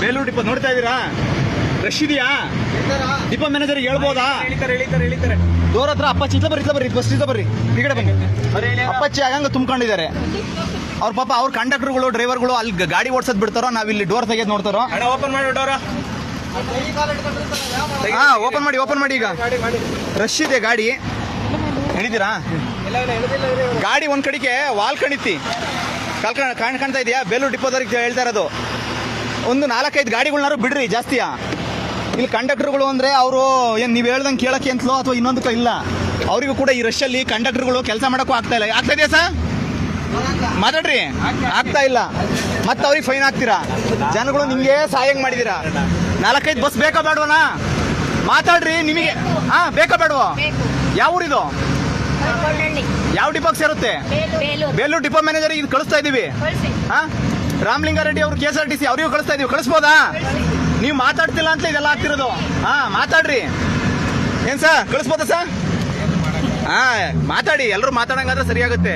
Belur depot ನೋಡ್ತಾ ಇದೀರಾ rush ಇದೆಯಾ? ಡಿಪೋ ಮ್ಯಾನೇಜರ್ ಹೇಳ್ಬೋದಾ? ದೂರ ಹತ್ರ ಅಪ್ಪಾಚಿ ಇಲ್ಲ ಬರ್ರಿ ಇಲ್ಲ ಬರ್ರಿ ಬಸ್ ಇತ್ತ ಬರ್ರಿ. ಈ ಕಡೆ ಬನ್ನಿ. ಅಪ್ಪಾಚಿ ಆಗಂಗ ತುಂಬಿಕೊಂಡಿದ್ದಾರೆ. ಅವ್ರ ಪಾಪ ಅವ್ರ ಕಂಡಕ್ಟರ್ಗಳು ಡ್ರೈವರ್ಗಳು ಅಲ್ಲಿ ಗಾಡಿ ಓಡಿಸೋದ್ ಬಿಡ್ತಾರೋ ನಾವಿಲ್ಲಿ ಡೋರ್ ತೆಗೆದ್ ನೋಡ್ತಾರೋ? ಓಪನ್ ಮಾಡಿ ಡೋರ. ಹಾ ಓಪನ್ ಮಾಡಿ ಓಪನ್ ಮಾಡಿ ಈಗ. ರಶ್ ಇದೆ ಗಾಡಿ. ಹಿಡಿದಿರಾ ಇಲ್ಲ ಇಲ್ಲ ಇವ್ರು. ಗಾಡಿ ಒಂದ್ ಕಡೆಗೆ ವಾಲ್ ಕಣಿತಿ. ಕಲ್ಕ ಕಾಣ್ ಕಾಣ್ತಾ ಇದೆಯಾ? ಬೇಲೂರು ಡಿಪೋದವ್ರಿಗೆ ಹೇಳ್ತಾ ಇರೋದು. ಒಂದು ನಾಲ್ಕೈದು ಗಾಡಿಗಳನ್ನಾರು ಬಿಡ್ರಿ ಜಾಸ್ತಿಯಾ? ಇಲ್ಲಿ ಕಂಡಕ್ಟರ್ಗಳು ಅಂದರೆ ಅವರು ಏನು ನೀವು ಹೇಳ್ದಂಗೆ ಕೇಳಕ್ಕೆ ಅಂತಲೋ ಅಥವಾ ಇನ್ನೊಂದಕ್ಕೋ ಇಲ್ಲ? ಅವರಿಗೂ ಕೂಡ ಈ ರಶ್ ಅಲ್ಲಿ ಕಂಡಕ್ಟರ್ಗಳು ಕೆಲಸ ಮಾಡೋಕ್ಕೂ ಆಗ್ತಾ ಇಲ್ಲ. ಆಗ್ತಾ ಇದೆಯಾ ಸರ್? ಮಾತಾಡ್ರಿ. ಆಗ್ತಾ ಇಲ್ಲ. ಮತ್ತೆ ಅವ್ರಿಗೆ ಫೈನ್ ಹಾಕ್ತೀರಾ ಜನಗಳು ನಿಮಗೆ ಸಹಾಯ ಮಾಡಿದೀರಾ? ನಾಲ್ಕೈದು ಬಸ್ ಬೇಕಾ ಬೇಡವನಾ? ಮಾತಾಡ್ರಿ ನಿಮಗೆ ಹಾಂ ಬೇಕಾ ಬೇಡವ? ಯಾವ ಊರಿದು? ಯಾವ ಡಿಪೋಗೆ ಸೇರುತ್ತೆ? ಬೇಲೂರು. ಡಿಪೋ ಮ್ಯಾನೇಜರ್ ಇದು ಕಳಿಸ್ತಾ ಇದೀವಿ. ಹಾಂ ಹಾ? ರಾಮಲಿಂಗಾರೆಡ್ಡಿ ಅವರು K S R T C ಅವರಿಗೂ ಕಳಿಸ್ತಾ ಇದೀವಿ. ಕಳಿಸ್ಬೋದಾ? ನೀವು ಮಾತಾಡ್ತಿಲ್ಲ ಅಂತ ಇದೆಲ್ಲ ಆಗ್ತಿರೋದು. ಹಾ, ಮಾತಾಡ್ರಿ. ಏನ್ ಸರ್, ಕಳಿಸ್ಬೋದಾ ಸರ್? ಹಾ, ಮಾತಾಡಿ. ಎಲ್ಲರೂ ಮಾತಾಡಂಗಾದ್ರೆ ಸರಿಯಾಗುತ್ತೆ.